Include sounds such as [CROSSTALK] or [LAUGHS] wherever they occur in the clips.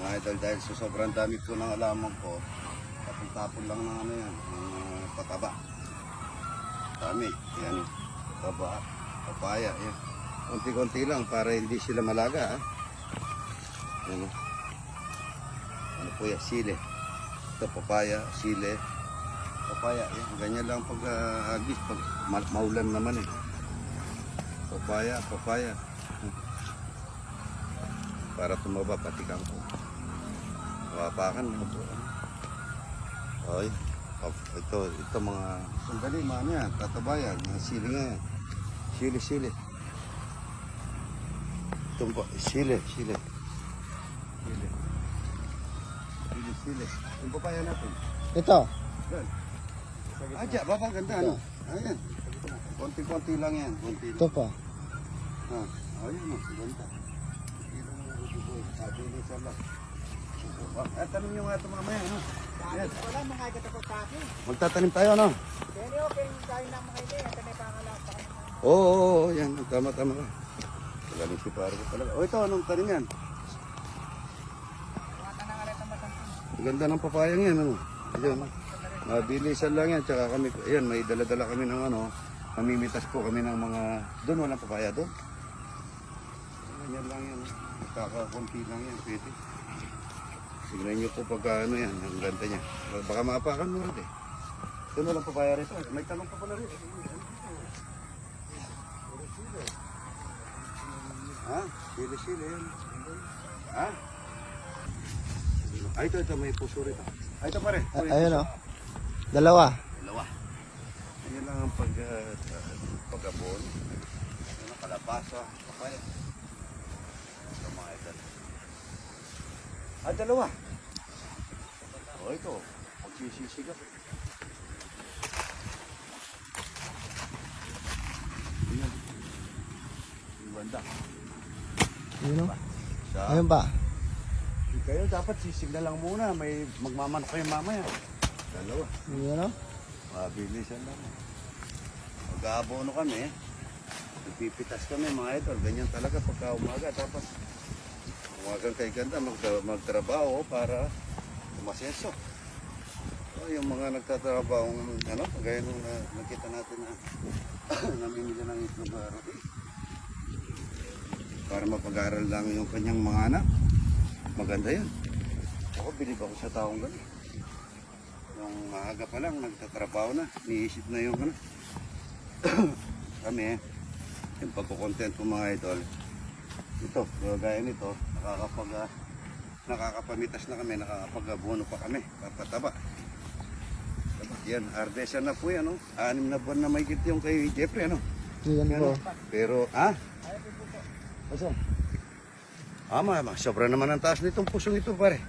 Mga idol, dahil sa sobrang dami po ng alaman ko, tapon-tapon lang ng ano yan, ng uh, pataba. Dami, yan, pataba, papaya, yan. Konti-konti lang para hindi sila malaga, ah. Ano, ano po yan, sile. Ito, papaya, sile, papaya, yan. Ganyan lang pag uh, agis, pag ma- maulan naman eh. Papaya, papaya. Para tumaba pati kangko. Mapapakan mo po. Ay, op- ito, ito mga sandali, mga ano yan, tatabayan, mga sili nga yan. Sili, sili. Ito po, sili, sili. Sili. Sili, sili. Yung papaya natin. Ito. Yan. Aja, baba, ganda ano. Ayan. Konti-konti lang yan. Konti lang. Ito pa. Ah, ayun o, ganda. Sabi ni Salah. Ah, tanong nyo nga ito mamaya, ano? Yan. Wala mga sa akin. Magtatanim tayo, ano? Pero okay, dahil lang mga hindi, at may pangalapa. Oo, oo, oo, yan. Tama, tama. Galing si pare ko talaga. O ito, anong tanim yan? Ang ganda ng papayang yan, ano? Ayun. Mabilisan lang yan. Tsaka kami, ayan, may dala-dala kami ng ano. Mamimitas po kami ng mga, doon walang papaya doon. Ganyan lang yan. Kakakunti lang yan, pwede. Tignan nyo po pagka ano yan, ang ganda niya. Baka maapakan mo rin eh. Doon walang papaya rito. May talong pa pala rin. Ha? Sili-sili yan. Ha? Ay, ito, ito, may puso rito. Ay, ito pare. A- ayun o. Dalawa. Dalawa. Yan lang ang pag, uh, pag-abon. Ang kalabasa. Papaya. Ito mga ito. Ah, dalawa. O, ito. Pagsisisiga. Ayan. Yung banda. Ayun o. Sa, Ayun pa. kayo dapat sisig na lang muna. May magmamanok kayo mamaya. Dalawa. Ayun o. Mabilisan lang. Mag-aabono kami. Nagpipitas kami mga idol. Ganyan talaga pagka umaga. Tapos umagang kay ganda mag- magtrabaho para umasenso. So, yung mga nagtatrabaho, ano, gaya nung na, nakita natin na [COUGHS] namimili ng itlog na roti. Para mapag-aral lang yung kanyang mga anak. Maganda yan. Ako, bilib ako sa taong ganun. Yung maaga pa lang, nagtatrabaho na. Niisip na yung ano. [COUGHS] Kami, yung pagkukontent ko mga idol. Ito, gaya nito, nakakapag, ah, nakakapamitas na kami, nakakapag-abono pa kami, papataba. Taba, Yan, ardesan na po yan, no? Anim na buwan na may yung kay Jeffrey, ano? Yan po. Pero, ha? Asa? Ah, ma, ma, sobra naman ang taas nitong pusong ito, pare.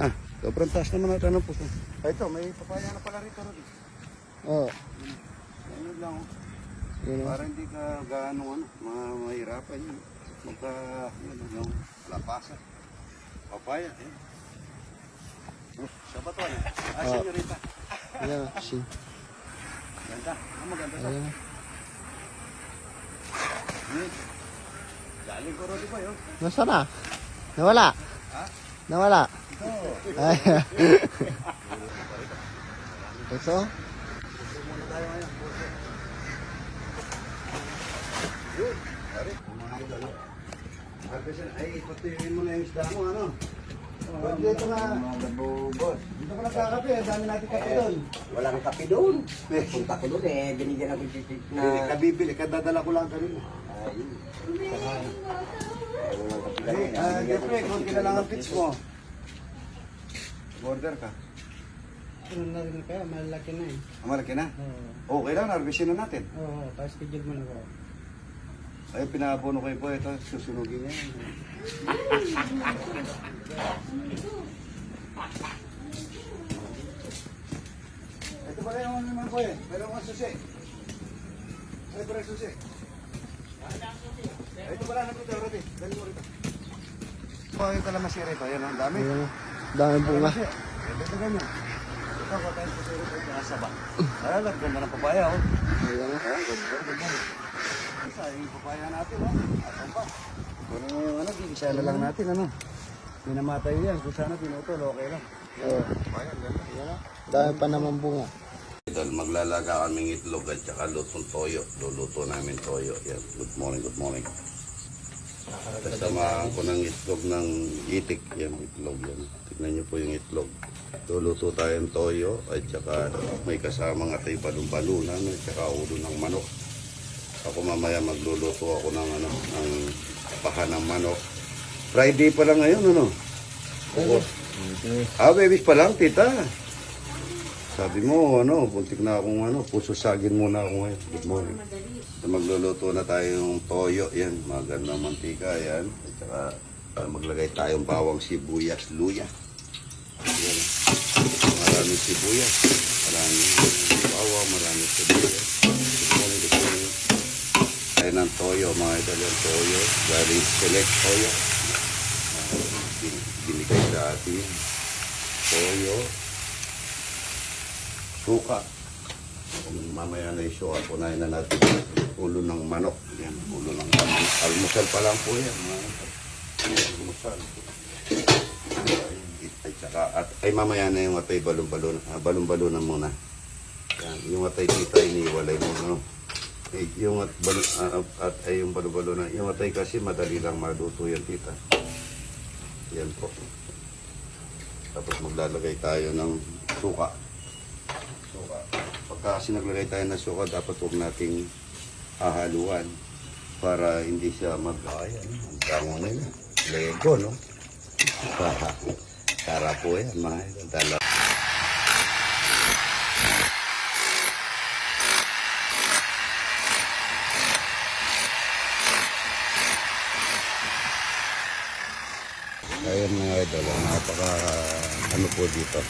Ah, sobrang taas naman ang ng puso. Ah, ito, may papaya na pala rito, Rodi. Oo. Ano lang, oh. Para hindi ka gaano, ano, ma mahirapan yun. Magka, ano, yung lapasa. Papaya, eh. Oh, sa bato, ano? Ah, Oh. senyorita. Ayan. Si. Ganda. Ah, maganda sa. Ayan. Hmm. Galing ko, Rodi, ba, yun? Nasaan na? Nawala. Ha? Nawala. Ito. [LAUGHS] Ay. Ito. Muna tayo ngayon. Yun. Pare, mga idol. Harvestan. Ay, patuyuin mo na yung isda mo, ano? Ba't dito na? Nabubos. Dito ka nagkakape, ang dami natin kape doon. Walang kape doon. Punta ko doon eh, binigyan ako titik na... Hindi, kabibili, kadadala ko lang kanina. Ay, kami. ah, Jeffrey, konti na lang ang pitch mo. Order ka. Ano na rin kaya, malaki na eh. Ah, malaki na? Oo. Okay lang, harvestin na natin. Oo, tapos schedule mo na ko. Ay, pinaabono ko po ito, susunugin niya. Ito pala yung naman po eh, meron kang susi. Ay, pala susi. Ay, Ito pala, nandito, Rodi. Dali mo rito. Oh, yung kalamansi rito, yan ang dami. Ayan. Dami bunga. Kalamansi. Ito ito ganyan. Ito, kung tayo susi rito, ito nasa ba. Ay, ganda ng papaya, oh. Ayan. Ayan, ganda, ganda. Yung papaya natin, oh. Asan pa? Kung ano, ano, gigisa na lang natin, ano. Pinamatay yan. Kung sana pinutol, okay lang. Oo. Ayan, ganda. Yan. Dami pa naman bunga. Idol, maglalaga kaming itlog at saka lutong toyo. Luluto namin toyo. Yan. Good morning, good morning. Kasamahan ko ng itlog ng itik. Yan, itlog yan. Tignan niyo po yung itlog. Luluto tayong toyo at saka may kasamang atay balon-balunan at saka ulo ng manok. Ako mamaya magluluto ako ng ano, ng paha ng manok. Friday pa lang ngayon, ano? Oo. Ah, babies pa lang, tita. Sabi mo, ano, puntik na akong ano, puso sagin muna ako ngayon. Good morning. So, magluluto na tayo ng toyo, yan, magandang mantika, yan. At saka ah, maglagay tayong bawang sibuyas, luya. Yan. Maraming sibuyas. Maraming bawang, maraming sibuyas. Good morning, good morning. Tayo ng toyo, mga idol yung toyo. Galing select toyo. Bin- binigay sa atin. Toyo, suka. Mamaya na yung suka, kunain na natin ulo ng manok. Yan, ulo ng manok. Almusal pa lang po yan. Almusal. Ay, tsaka, at, ay mamaya na yung atay balon-balon. Ah, balon-balonan muna. Yan, yung atay dito iniwalay mo. No? Eh, yung at, ah, at ay yung balon-balonan. Yung atay kasi madali lang maluto yan tita. Yan po. Tapos maglalagay tayo ng suka. Suka. Pagka kasi naglagay tayo ng suka, dapat huwag nating hahaluan para hindi siya mag... Ayan, ang tango nila. Lego, no? [LAUGHS] Tara po yan, mga idol. Dala. Ayan mga idol, napaka ano po dito.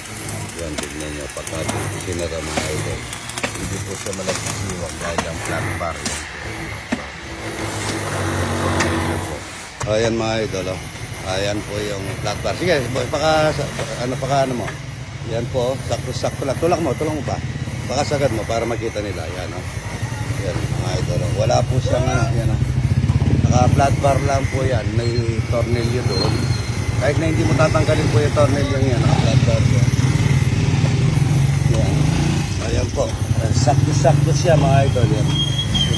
Yan, tignan nyo, pagka sinara mga idol. Hindi po siya malagkisiwag dahil ang flat bar. Yan. Ayan mga idol, oh. Ayan po yung flat bar. Sige, paka, ano, paka ano mo. Yan po, sakto-sakto lang. Tulak mo, tulak mo pa. Baka sagad mo para makita nila. Yan, oh. Yan, mga idol. oh. Wala po siyang, ano, yan, oh. Naka-flat bar lang po yan. May tornilyo doon. Kahit na hindi mo tatanggalin po yung. Naka-flat bar yan. Yan. Ayan po. Sakto-sakto siya mga idol. Yan.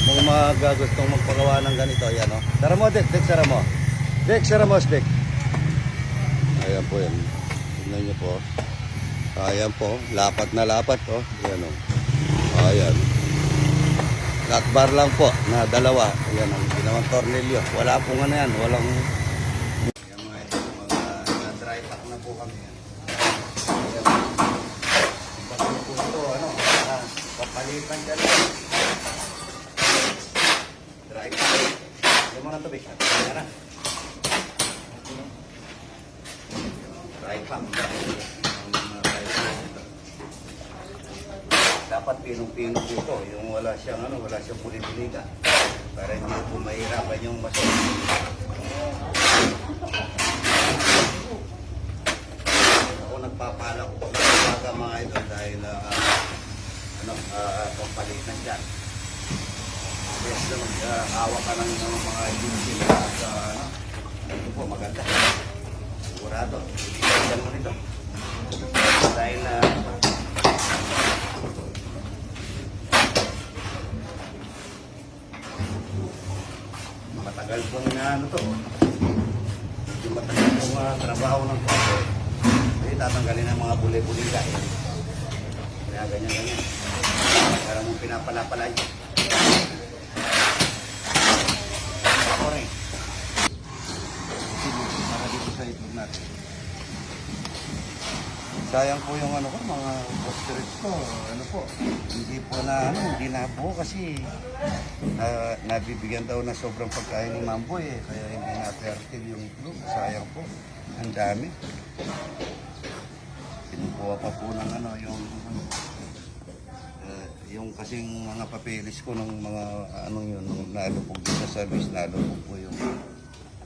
Kung mga gustong magpagawa ng ganito, yan o. Tara mo, Dek. Dek, sara mo. Dek, sara mo, Dek. Ayan po yan. Tignan niyo po. Ayan po. Lapat na lapat po. Yan o. Ayan. Flat bar lang po na dalawa. Ayan ang ginawang tornilyo. Wala pong ano yan. Walang... Yan mga ito, mga dry pack na po kami. Ayan. Bakit po ito, ano, ah, papalitan dyan. Dry pack. Yan mo na tubig. Yan na. Pack ito dapat pinong-pino po ito. Yung wala siyang ano, wala siyang puli-puliga. Para hindi po mahirapan yung masunod. Ako nagpapala ko pag mga ito dahil uh, ano, uh, pampalitan dyan. Yes, naman, uh, hawak ka ng mga inusin at uh, ano, ito po maganda. Sigurado. Hindi mo nito. Dahil uh, matagal pong na ano to. Medyo matagal pong uh, trabaho ng kwaso. Kasi tatanggalin ang mga buli-buliga. Eh. Kaya ganyan-ganyan. Para mong pinapala-pala yun. Ako rin. Para dito sa itlog natin. Sayang po yung ano ko, mga ostrich ko. Ano po, hindi po na, ano, hindi na po kasi na, nabibigyan daw na sobrang pagkain ni Mamboy eh. Kaya hindi na fertile yung itlog. Sayang po. Ang dami. Kinukuha pa po ng ano, yung eh, yung kasing mga papeles ko ng mga ano yun, nung nalupog din sa service, nalupog po yung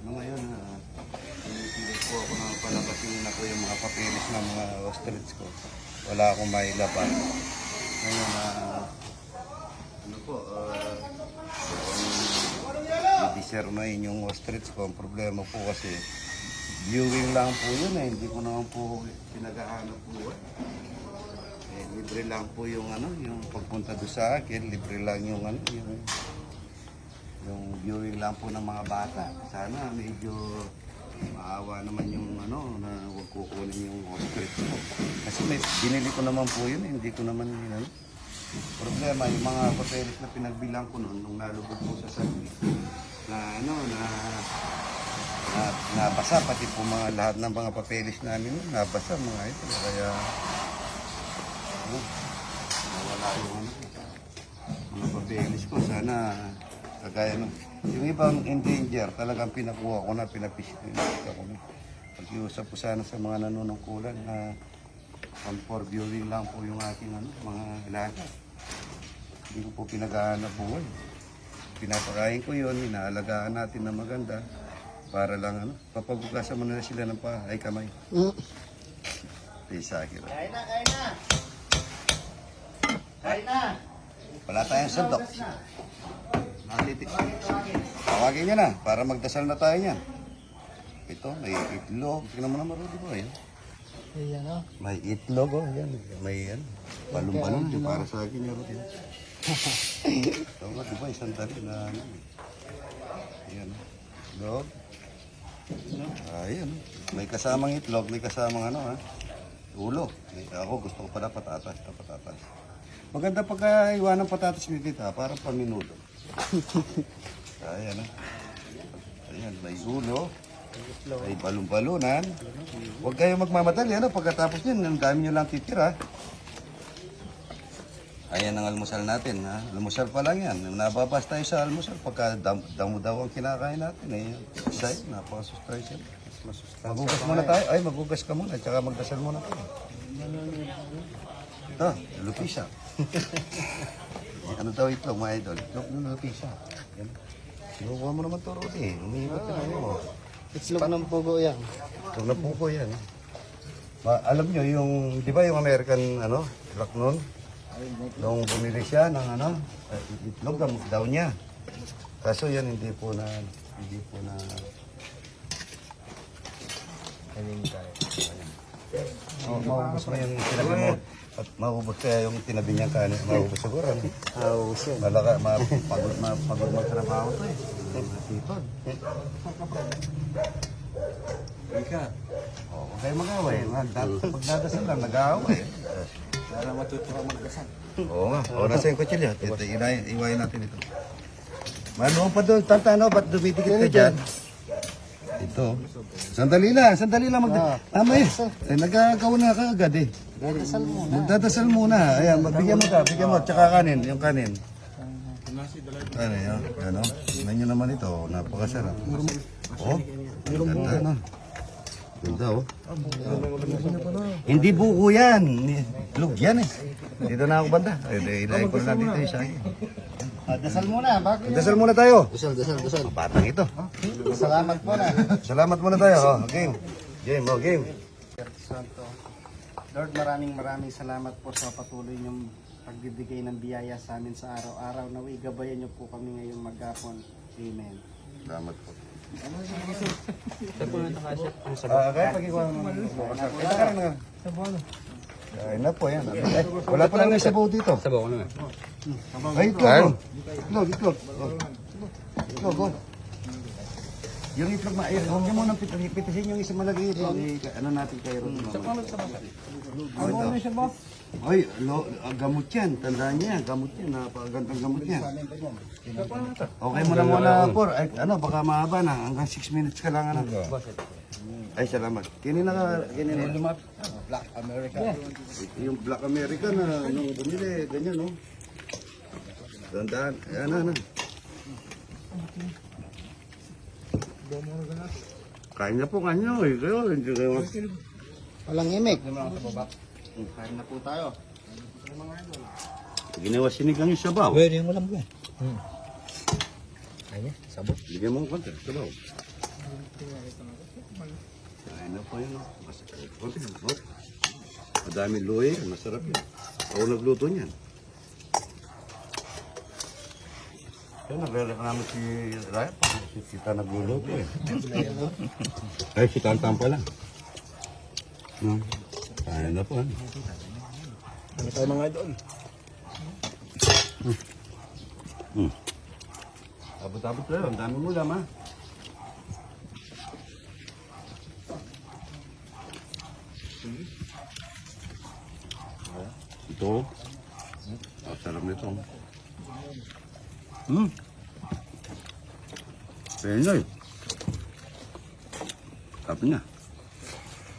ano ngayon, hindi po ako nang palabasin na po yung mga papeles ng mga ostrich ko. Wala akong mailaban. Ngayon, ah, ano po, uh, i-desermain yung ostrich ko. Ang problema po kasi, viewing lang po yun eh. Hindi ko naman po pinagahanap buhay. Eh, libre lang po yung ano, yung pagpunta doon sa akin, libre lang yung ano, yung, yung viewing lang po ng mga bata. Sana medyo maawa naman yung ano, na huwag kukunin yung script ko. Kasi may, binili ko naman po yun, eh, hindi ko naman yun ano. Problema, yung mga papeles na pinagbilang ko noon, nung nalubog po sa sagli, na ano, na na, nabasa pati po mga lahat ng mga papeles namin nabasa mga ito kaya ano, nawala yung ano mga papeles ko sana kagaya ng yung ibang endanger talagang pinakuha ko na pinapisita ko na pag-iusap ko sana sa mga nanunungkulan na on for viewing lang po yung aking ano, mga alaga hindi ko po pinagahanap buhay pinapakain ko yun, inaalagaan natin na maganda para lang ano, papagugasan mo na sila ng pa, ay kamay. Mm. Di sa akin. Kain na, kain na. Kain na. Wala tayong sandok. Nakatiti. Tawagin niya na, para magdasal na tayo niyan. Ito, may itlog. Tingnan mo naman, Rudy ko, yan. Ayan o. May itlog, oh, yan. May yan. Balong-balong, yung para sa akin, yan, Rudy. Ito nga, di ba, isang dali na, ano, yan. Itlog. Ayan. May kasamang itlog, may kasamang ano, ha. Ulo. Eh, Ako, gusto ko pala patatas, ito patatas. Maganda pagka iwan ng patatas ni tita, parang paminudo. [LAUGHS] Ayan, ha. Ayan, may ulo. May balon-balonan. Huwag kayong magmamadali, ano, pagkatapos niyan, ang dami nyo lang titira. Ayan ang almusal natin, ha? Almusal pa lang yan. Nababas tayo sa almusal pagka dam, damo daw ang kinakain natin, eh. Dahil, napakasustansya. Magugas muna tayo. Ay, magugas ka muna, tsaka magdasal muna tayo. Ito, lupisa. [LAUGHS] ano daw ito, mga idol? Itlog ng lupisa. Yan. Sinukuha mo naman to, Rudy. Umiibat ka na mo. Itlog ng pugo yan. Itlog na puko yan. Ma alam nyo, yung, di ba yung American, ano, truck nun? Nung bumili siya ng ano, eh, itlog daw, niya. Kaso yan hindi po na, hindi po na, Oh, maubos mo yung tinabi mo. At maubos kaya yung tinabi niya kanin. Maubos siguro. ano? Haus yan. Malaka, mapagod, mapagod magtrabaho to eh. Matipag. Ika. Oh, huwag kayo mag-away. Mag- Pagdadasal lang, nag-aaway. Para matuto ka magdasal. Oo nga. O, nasa yung kutsilyo. Ito, iwain natin ito. Mano pa doon, tantano, ba't dumidikit ka dyan? Ito. Sandali lang, sandali lang. Mag- Tama eh. eh nagkakaw na ka agad eh. Dadasal muna. Magdadasal muna. Ayan, bigyan mo ka, bigyan mo. Tsaka kanin, yung kanin. Ano yun? Ano? Tingnan nyo naman ito. Napakasarap. Oh, ganda no? Ganda oh. Hindi buko yan. Lug yan eh. Dito na ako banda. Ay, Ilahin ko na dito yung sa'yo. Ah, dasal muna. Bakit? Dasal muna tayo. Dasal, dasal, dasal. Batang ito. Salamat po na. Salamat muna tayo. Oh, game. Game, oh, game. Santo. Lord, maraming maraming salamat po sa patuloy niyong pagbibigay ng biyaya sa amin sa araw-araw. Naway gabayan niyo po kami ngayong maghapon. Amen. Salamat po. Ah, kaya pag-ikuha mo. Rin na. Kain na po yan. Eh, wala pa lang sabaw dito. Sabaw ko na. Ay, itlog. oh. Itlog, itlog. Oh. Itlog, oh. Yung itlog, ma eh, huwag niyo muna pit pitisin yung isang malagay itlog. Eh, ano natin kayo rin. Sa palo sa basa. Ano na siya ba? Ay, lo, ah, gamot yan. Tandaan niya, gamot yan. Napakagandang gamot yan. Okay mo na muna, Por. Ay, ano, baka mahaba na. Hanggang 6 minutes ka lang. Ano. Ay, salamat. Kinina ka, kinina. Black American. Yung Black American na nung bumili, ganyan, no? Tandaan. Ayan, ano. Kain na po kanyo eh. Kayo, hindi kayo. Walang imik. Kain na po tayo. Ginawa sinigang yung sabaw. Pwede yung walang buwan. Hmm. Ayun, sabot. Bigyan mo ng konti. Sabaw. Kain na po yun. no? Mas- Konti. Oh. Madami luya. yan, Masarap yun. Ako nagluto niyan. Kaya nagre-reklamo si Raya pa. Si kita nagluluto eh. Ay, si Tantan pala. Hmm. Kaya na po. ah. Ano tayo mga idol? Hmm. Abot-abot tayo. Ang dami mo lang ha. Ito. Ang sarap nito. Hmm. Penoy. Sarap niya.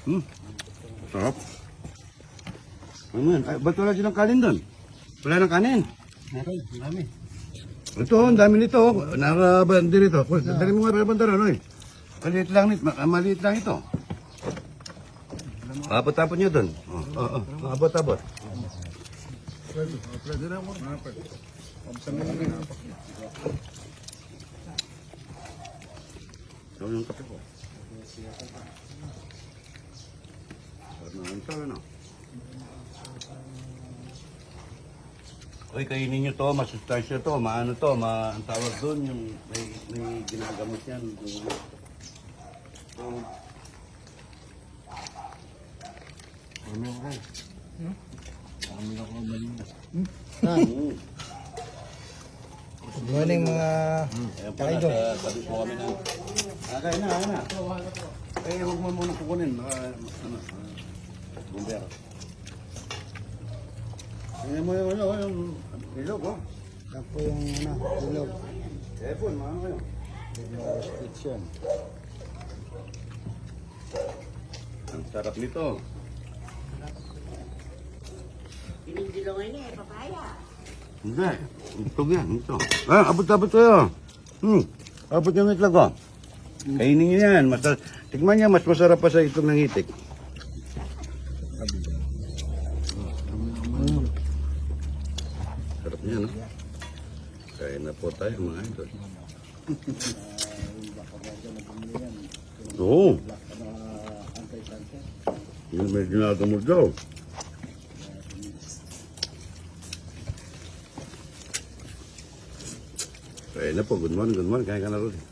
Hmm. Sarap. Ano yan? Ay, ba't wala silang kanin doon? Wala nang kanin. Meron, marami. Ito, ang dami nito. Nakabandi rito. Pwes, dali mo nga rin bandara, no? Maliit lang, nito. Ma- maliit lang ito. Abot-abot nyo doon. Oo, oo, oo. abot-abot. Ito yung kape ko. Ano, ano, ano? Uy, kainin nyo to, masustansya to, maano to, ma, ang tawag doon, yung may, may ginagamot yan. Yung, yung, Mm. Good morning mga... Ayan pala, sa tabi po kami na. Ah, kaya na, kaya na. Eh, huwag mo muna kukunin. Baka, ano, ah, bumbero. Tingnan mo yung, ano, yung ilog, oh. Yan po yung ano, ilog. Epon, maano kayo? Restriction. Ang sarap nito. Pinindilongay niya eh, papaya. Hindi. Ito yan, ito. Ah, abot-abot kayo. Hmm. Abot yung itlog ko. Kainin nyo yan. Mas, tikman niya, mas masarap pa sa itlog ng itik. Sarap niya, no? Kaya na po tayo, mga idol. Oo. Yung may ginagamot daw. Kaya na good morning, good morning. Kaya ka na rin.